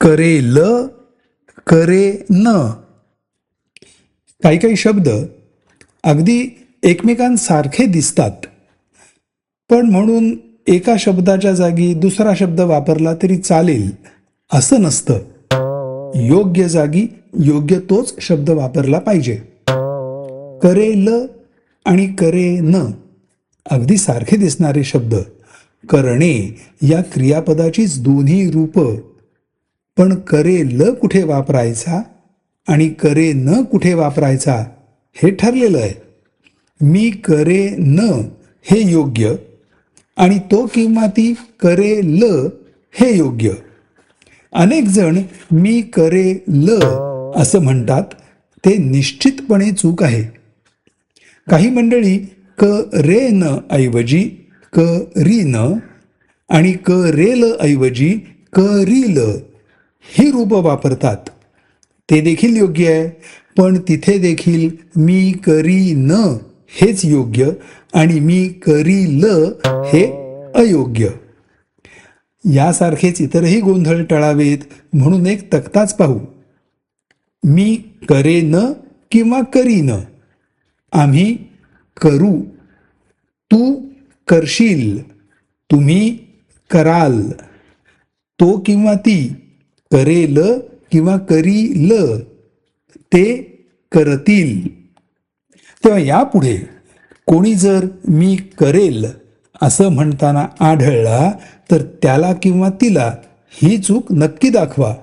करेल करे न. काही काही शब्द अगदी एकमेकांसारखे दिसतात. पण म्हणून एका शब्दाच्या जागी दुसरा शब्द वापरला तरी चालेल असं नसतं. योग्य जागी योग्य तोच शब्द वापरला पाहिजे. करेल आणि करे न अगदी सारखे दिसणारे शब्द. करणे या क्रियापदाचीच दोन्ही रूप. पण करे ल कुठे वापरायचा आणि करे न कुठे वापरायचा हे ठरलेलं आहे. मी करे न हे योग्य आणि तो किंवा ती करे ल हे योग्य. अनेक जण मी करे ल असं म्हणतात ते निश्चितपणे चूक आहे. काही मंडळी क रे न ऐवजी क री न आणि क रे ल ऐवजी क री ल ही रूप वापरतात. ते देखील योग्य आहे पण तिथे देखील मी करी न हेच योग्य आणि मी करी ल हे अयोग्य. यासारखेच इतरही गोंधळ टळावेत म्हणून एक तक्ताच पाहू. मी करे न किंवा करी न आम्ही करू. तू करशील. तुम्ही कराल. तो किंवा ती. करेल किंवा करील ते करतील. तेव्हा यापुढे कोणी जर मी करेल असं म्हणताना आढळला तर त्याला किंवा तिला ही चूक नक्की दाखवा.